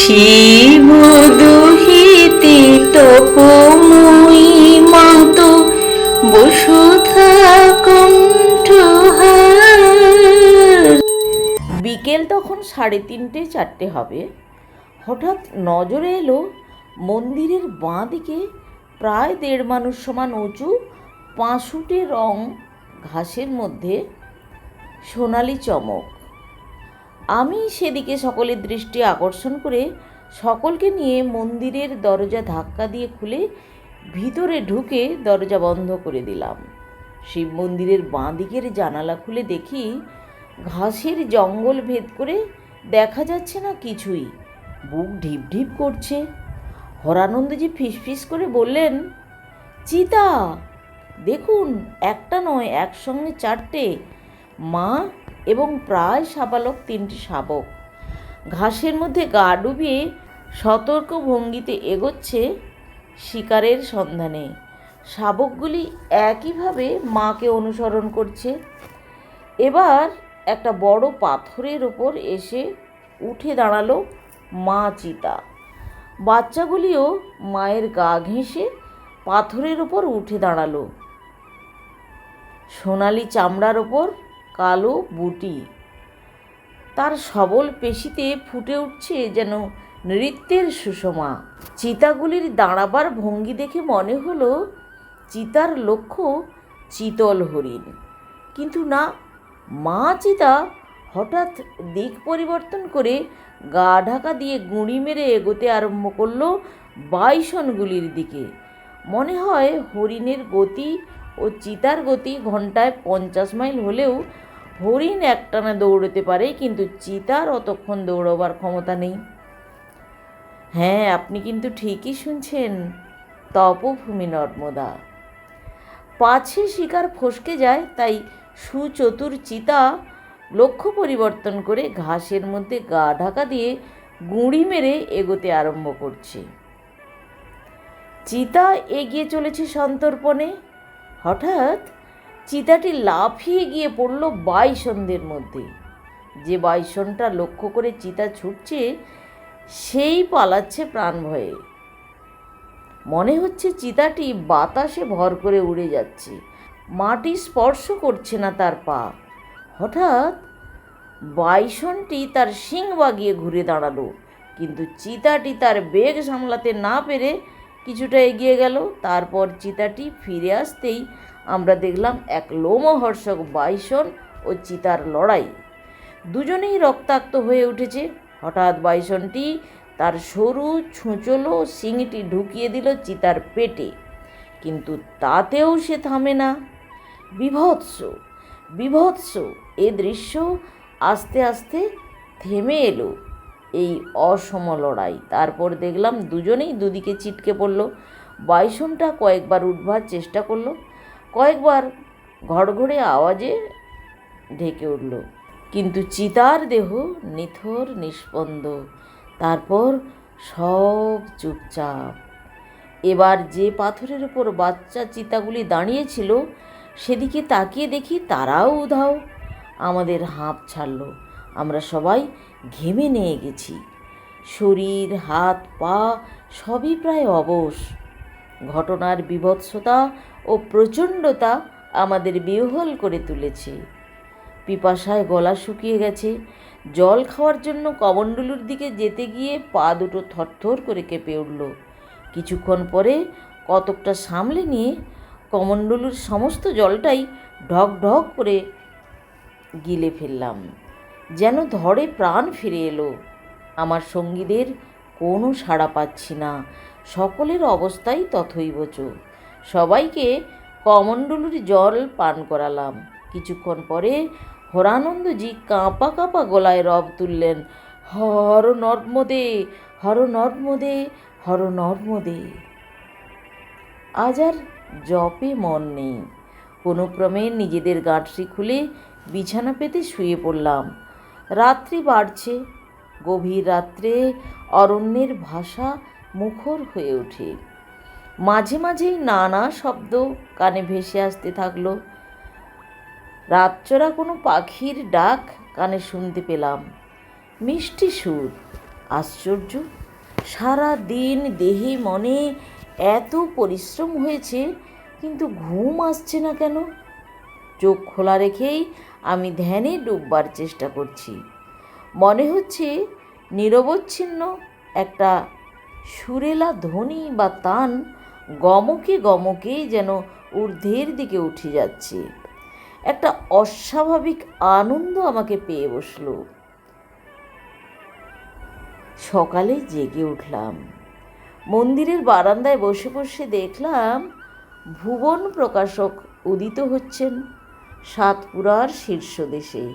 শিব দুহিতে তপময়ী মাত কণ্ঠহার। বিকেল তখন সাড়ে তিনটে, চারটে হবে। হঠাৎ নজরে এলো মন্দিরের বাঁ দিকে, প্রায় দেড় মানুষ সমান উঁচু পাঁশুটে রং ঘাসের মধ্যে, সোনালি চমক। আমি সেদিকে সকলের দৃষ্টি আকর্ষণ করে সকলকে নিয়ে মন্দিরের দরজা ধাক্কা দিয়ে খুলে ভিতরে ঢুকে দরজা বন্ধ করে দিলাম। শিব মন্দিরের বাঁ দিকের জানালা খুলে দেখি ঘাসের জঙ্গল ভেদ করে দেখা যাচ্ছে না কিছুই। বুক ঢিপ ঢিপ করছে। হরানন্দজি ফিসফিস করে বললেন, চিতা, দেখুন, একটা নয়, একসঙ্গে চারটে। মা এবং প্রায় সাবালক তিনটি শাবক। ঘাসের মধ্যে গা ডুবিয়ে সতর্ক ভঙ্গিতে এগোচ্ছে শিকারের সন্ধানে। শাবকগুলি একইভাবে মাকে অনুসরণ করছে। এবার একটা বড় পাথরের ওপর এসে উঠে দাঁড়াল মা চিতা। বাচ্চাগুলিও মায়ের গা ঘেঁষে পাথরের ওপর উঠে দাঁড়াল। সোনালি চামড়ার ওপর কালো বুটি। তার সবল পেশিতে ফুটে উঠছে যেন নৃত্যের সুষমা। চিতাগুলির দাঁড়াবার ভঙ্গি দেখে মনে হলো চিতার লক্ষ্য চিতল হরিণ। কিন্তু না, মা চিতা হঠাৎ দিক পরিবর্তন করে গা ঢাকা দিয়ে গুঁড়ি মেরে এগোতে আরম্ভ করল বাইসনগুলির দিকে। মনে হয় হরিণের গতি ও চিতার গতি ঘন্টায় পঞ্চাশ মাইল হলেও হরিণ একটানা দৌড়তে পারে, কিন্তু চিতার অতক্ষণ দৌড়বার ক্ষমতা নেই। হ্যাঁ আপনি কিন্তু ঠিকই শুনছেন, তপভূমি নর্মদা। পাছে শিকার ফসকে যায়, তাই সুচতুর চিতা লক্ষ্য পরিবর্তন করে ঘাসের মধ্যে গা ঢাকা দিয়ে গুঁড়ি মেরে এগোতে আরম্ভ করছে। চিতা এগিয়ে চলেছে সন্তর্পণে। হঠাৎ চিতাটি লাফিয়ে গিয়ে পড়ল বাইসনদের মধ্যে। যে বাইসনটা লক্ষ্য করে চিতা ছুটছে, সেই পালাচ্ছে প্রাণ ভয়ে। মনে হচ্ছে চিতাটি বাতাসে ভর করে উড়ে যাচ্ছে। মাটি স্পর্শ করছে না তার পা। হঠাৎ বাইসনটি তার শিং বাগিয়ে ঘুরে দাঁড়াল, কিন্তু চিতাটি তার বেগ সামলাতে না পেরে কিছুটা এগিয়ে গেল। তারপর চিতাটি ফিরে আসতেই আমরা দেখলাম এক লোমহর্ষক বাইসন ও চিতার লড়াই। দুজনেই রক্তাক্ত হয়ে উঠেছে। হঠাৎ বাইসনটি তার সরু, ছুঁচলো শিংটি ঢুকিয়ে দিল চিতার পেটে। কিন্তু তাতেও সে থামে না। বিভৎস বিভৎস এ দৃশ্য আস্তে আস্তে থেমে এলো। এই অসম লড়াই। তারপর দেখলাম দুজনেই দুদিকে ছিটকে পড়ল। বাইসনটা কয়েকবার উঠবার চেষ্টা করল। কয়েকবার ঘড়ঘড়ে আওয়াজে ঢেকে উঠল। কিন্তু চিতার দেহ নিথর, নিষ্পন্দ। তারপর সব চুপচাপ। এবার যে পাথরের উপর বাচ্চা চিতাগুলি দাঁড়িয়েছিল, সেদিকে তাকিয়ে দেখি তারাও উধাও। আমাদের হাঁপ ছাড়ল। আমরা সবাই ঘেমে নিয়ে গেছি। শরীর, হাত, পা সবই প্রায় অবশ। ঘটনার বিভৎসতা ও প্রচণ্ডতা আমাদের বিহ্বল করে তুলেছে। পিপাসায় গলা শুকিয়ে গেছে। জল খাওয়ার জন্য কমণ্ডলুর দিকে যেতে গিয়ে পা দুটো থরথর করে কেঁপে উঠল। কিছুক্ষণ পরে কতকটা সামলে নিয়ে কমণ্ডলুর সমস্ত জলটাই ঢক ঢক করে গিলে ফেললাম। যেন ধরে প্রাণ ফিরে এলো। আমার সঙ্গীদের কোনো সাড়া পাচ্ছি না। সকলের অবস্থাই তথৈবচ সবাইকে কমণ্ডলুর জল পান করালাম। কিছুক্ষণ পরে হরানন্দজি কাঁপা কাঁপা গলায় রব তুললেন, হর নর্মদে হর নর্মদে হর নর্মদে। আজ আর জপে মন নেই। কোনো ক্রমে নিজেদের গাঁটরি খুলে বিছানা পেতে শুয়ে পড়লাম। রাত্রি বাড়ছে, গভীর রাত্রে অরণ্যের ভাষা মুখর হয়ে ওঠে মাঝে মাঝেই নানা শব্দ কানে ভেসে আসতে থাকল। রাতচরা কোনো পাখির ডাক কানে শুনতে পেলাম। মিষ্টি সুর, আশ্চর্য। সারা দিন দেহে মনে এত পরিশ্রম হয়েছে, কিন্তু ঘুম আসছে না কেন? চোখ খোলা রেখেই আমি ধ্যানে ডুববার চেষ্টা করছি। মনে হচ্ছে নিরবচ্ছিন্ন একটা সুরেলা ধ্বনি বা তান গমকে গমকে যেন ঊর্ধ্বের দিকে উঠে যাচ্ছে। একটা অস্বাভাবিক আনন্দ আমাকে পেয়ে বসল। সকালে জেগে উঠলাম। মন্দিরের বারান্দায় বসে বসে দেখলাম ভুবন প্রকাশক উদিত হচ্ছেন সাতপুরার শীর্ষদেশে।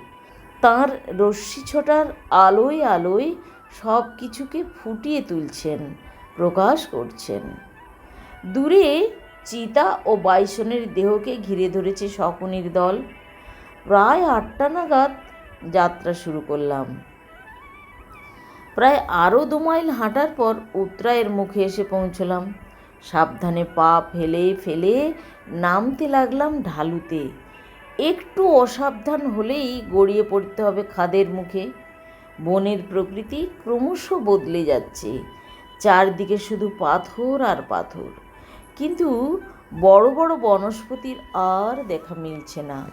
তাঁর রশ্মি ছোটার আলোয় আলোয় সব কিছুকে ফুটিয়ে তুলছেন, প্রকাশ করছেন। দূরে চিতা ও বাইসনের দেহকে ঘিরে ধরেছে শকুনির দল। প্রায় আটটা নাগাদ যাত্রা শুরু করলাম। প্রায় আরও দু মাইল হাঁটার পর উত্তরায়ের মুখে এসে পৌঁছলাম। সাবধানে পা ফেলে ফেলে নামতে লাগলাম ঢালুতে। একটু অসাবধান হলেই গড়িয়ে পড়তে হবে খাদের মুখে। বনের প্রকৃতি ক্রমশ বদলে যাচ্ছে। চারদিকে শুধু পাথর আর পাথর। কিন্তু বড় বড় বনস্পতির আর দেখা মিলছে না।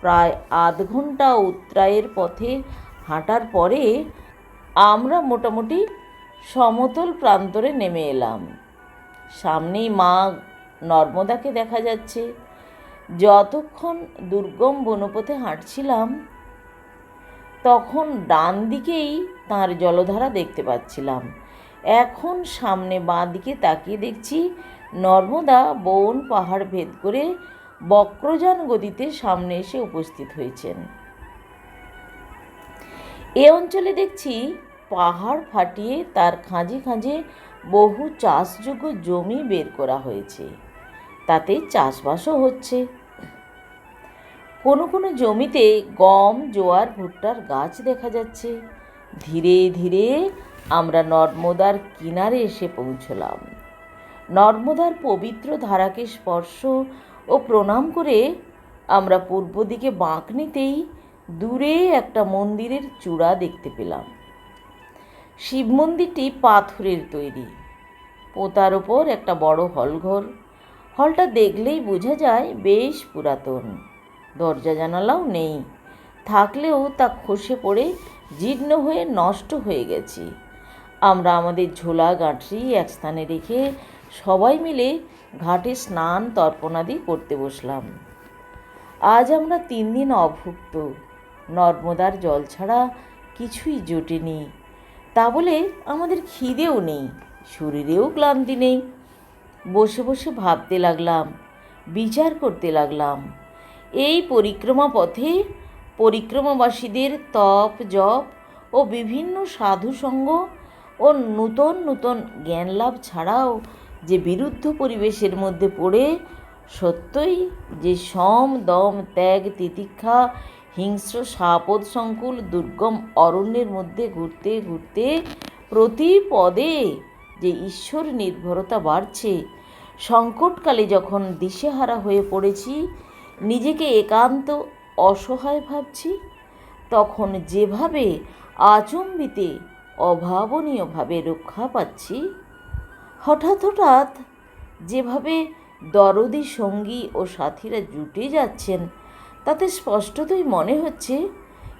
প্রায় আধ ঘণ্টা উত্তরায়ের পথে হাঁটার পরে আমরা মোটামুটি সমতল প্রান্তরে নেমে এলাম। সামনেই মা নর্মদাকে দেখা যাচ্ছে। যতক্ষণ দুর্গম বনপথে হাঁটছিলাম তখন ডান দিকেই তার জলধারা দেখতে পাচ্ছিলাম। এখন সামনে বাঁ দিকে তাকিয়ে দেখছি নর্মদা বন পাহাড় ভেদ করে বক্রযান গতিতে সামনে এসে উপস্থিত হয়েছেন। এ অঞ্চলে দেখছি পাহাড় ফাটিয়ে তার খাঁজে খাঁজে বহু চাষযোগ্য জমি বের করা হয়েছে। তাতে চাষবাসও হচ্ছে। কোনো কোনো জমিতে গম, জোয়ার, ভুট্টার গাছ দেখা যাচ্ছে। ধীরে ধীরে আমরা নর্মদার কিনারে এসে পৌঁছলাম। নর্মদার পবিত্র ধারাকে স্পর্শ ও প্রণাম করে আমরা পূর্ব দিকে বাঁক নিতেই দূরে একটা মন্দিরের চূড়া দেখতে পেলাম। শিব মন্দিরটি পাথরের তৈরি। পোতার ওপর একটা বড় হলঘর। হলটা দেখলেই বোঝা যায় বেশ পুরাতন। দরজা জানালাও নেই। থাকলেও তা খসে পড়ে জীর্ণ হয়ে নষ্ট হয়ে গেছে। আমরা আমাদের ঝোলা গাঁঠরি এক স্থানে রেখে সবাই মিলে ঘাটে স্নান তর্পণাদি করতে বসলাম। আজ আমরা তিন দিন অভুক্ত। নর্মদার জল ছাড়া কিছুই জোটেনি। তা বলে আমাদের খিদেও নেই, শরীরেও ক্লান্তি নেই। বসে বসে ভাবতে লাগলাম, বিচার করতে লাগলাম। এই পরিক্রমা পথে পরিক্রমাবাসীদের তপ, জপ ও বিভিন্ন সাধুসঙ্গ ও নূতন নূতন জ্ঞান লাভ ছাড়াও যে বিরুদ্ধ পরিবেশের মধ্যে পড়ে, সত্যই যে সম, দম, ত্যাগ, তিতিক্ষা, হিংস্র, সাপদ, সংকুল, দুর্গম অরণ্যের মধ্যে ঘুরতে ঘুরতে প্রতি পদে যে ঈশ্বর নির্ভরতা বাড়ছে, সংকটকালে যখন দিশেহারা হয়ে পড়েছি নিজেকে একান্ত অসহায় ভাবছি, তখন যেভাবে আচম্বিতে, অভাবনীয়ভাবে রক্ষা পাচ্ছি, হঠাৎ হঠাৎ যেভাবে দরদি সঙ্গী ও সাথীরা জুটে যাচ্ছেন, তাতে স্পষ্টতই মনে হচ্ছে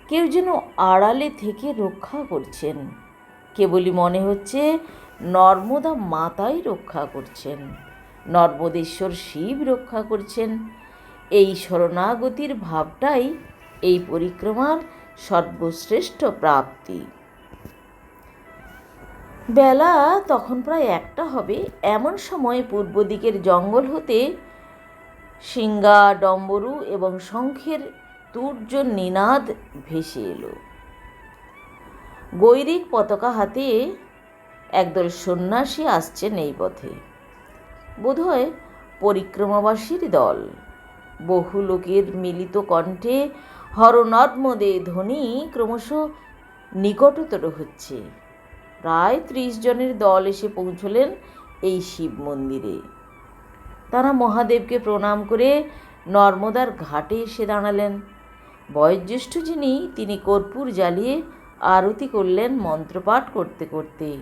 কেউ যেন আড়ালে থেকে রক্ষা করছেন। কেবলই মনে হচ্ছে নর্মদা মাতাই রক্ষা করছেন, নর্মদেশ্বর শিব রক্ষা করছেন এই শরণাগতির ভাবটাই এই পরিক্রমার সর্বশ্রেষ্ঠ প্রাপ্তি। বেলা তখন প্রায় একটা হবে। এমন সময় পূর্ব দিকের জঙ্গল হতে সিঙ্গা ডম্বরু এবং শঙ্খের তুর্য নিনাদ ভেসে এলো। গৈরিক পতাকা হাতে একদল সন্ন্যাসী আসছেন এই পথে। বোধহয় পরিক্রমাবাসীর দল। বহু লোকের মিলিত কণ্ঠে হরনর্মদে ধ্বনি ক্রমশ নিকটতর হচ্ছে। প্রায় ত্রিশ জনের দল এসে পৌঁছলেন এই শিব মন্দিরে। তারা মহাদেবকে প্রণাম করে নর্মদার ঘাটে এসে দাঁড়ালেন। বয়োজ্যেষ্ঠ যিনি, তিনি কর্পূর জ্বালিয়ে আরতি করলেন মন্ত্রপাঠ করতে করতে।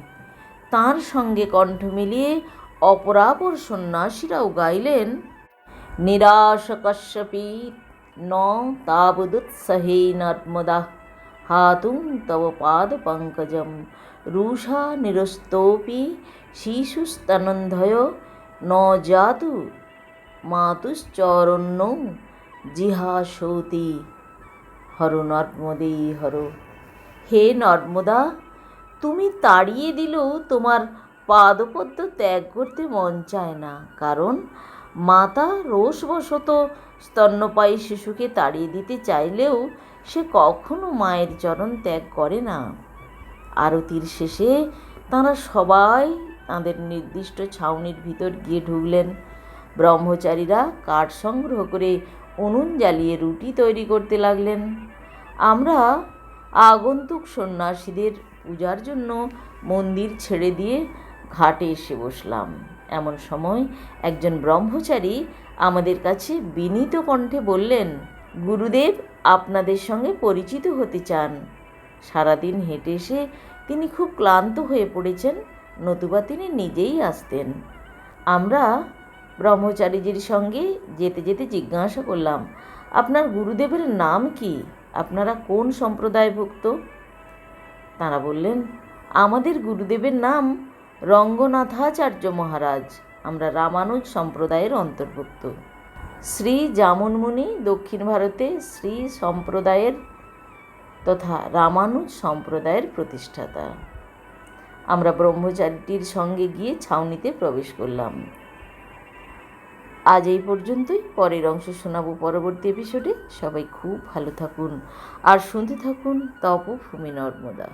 তার সঙ্গে কণ্ঠ মিলিয়ে অপরাপর সন্ন্যাসীরাও গাইলেন ন তাবদুৎসহে নর্মদা হাতুং তব পঙ্কজম রুষা নিরস্তোপি শিশুস্তনন্ধয় ন জাতু মাতুশ্চরণ্য জিহাসৌতি হর নর্মদে হর হে নর্মদা, তুমি তাড়িয়ে দিলেও তোমার পাদপদ্ম ত্যাগ করতে মন চায় না। কারণ মাতা রোষবশত স্তন্যপায়ী শিশুকে তাড়িয়ে দিতে চাইলেও সে কখনো মায়ের চরণ ত্যাগ করে না। আরতির শেষে তাঁরা সবাই তাঁদের নির্দিষ্ট ছাউনির ভিতর গিয়ে ঢুকলেন। ব্রহ্মচারীরা কাঠ সংগ্রহ করে উনুন জ্বালিয়ে রুটি তৈরি করতে লাগলেন। আমরা আগন্তুক সন্ন্যাসীদের পূজার জন্য মন্দির ছেড়ে দিয়ে ঘাটে এসে বসলাম। এমন সময় একজন ব্রহ্মচারী আমাদের কাছে বিনীত কণ্ঠে বললেন, গুরুদেব, আপনাদের সঙ্গে পরিচিত হতে চান। সারাদিন হেঁটে এসে তিনি খুব ক্লান্ত হয়ে পড়েছেন, নতুবা তিনি নিজেই আসতেন। আমরা ব্রহ্মচারীজির সঙ্গে যেতে যেতে জিজ্ঞাসা করলাম, আপনার গুরুদেবের নাম কি? আপনারা কোন সম্প্রদায়ভুক্ত? তাঁরা বললেন, আমাদের গুরুদেবের নাম রঙ্গনাথাচার্য মহারাজ, আমরা রামানুজ সম্প্রদায়ের অন্তর্ভুক্ত। শ্রী জামুনমুনি দক্ষিণ ভারতে শ্রী সম্প্রদায়ের তথা রামানুজ সম্প্রদায়ের প্রতিষ্ঠাতা। আমরা ব্রহ্মচারীটির সঙ্গে গিয়ে ছাউনিতে প্রবেশ করলাম। আজ এই পর্যন্তই, পরের অংশ শোনাবো পরবর্তী এপিসোডে সবাই খুব ভালো থাকুন, আর শুনতে থাকুন তপভূমি নর্মদা।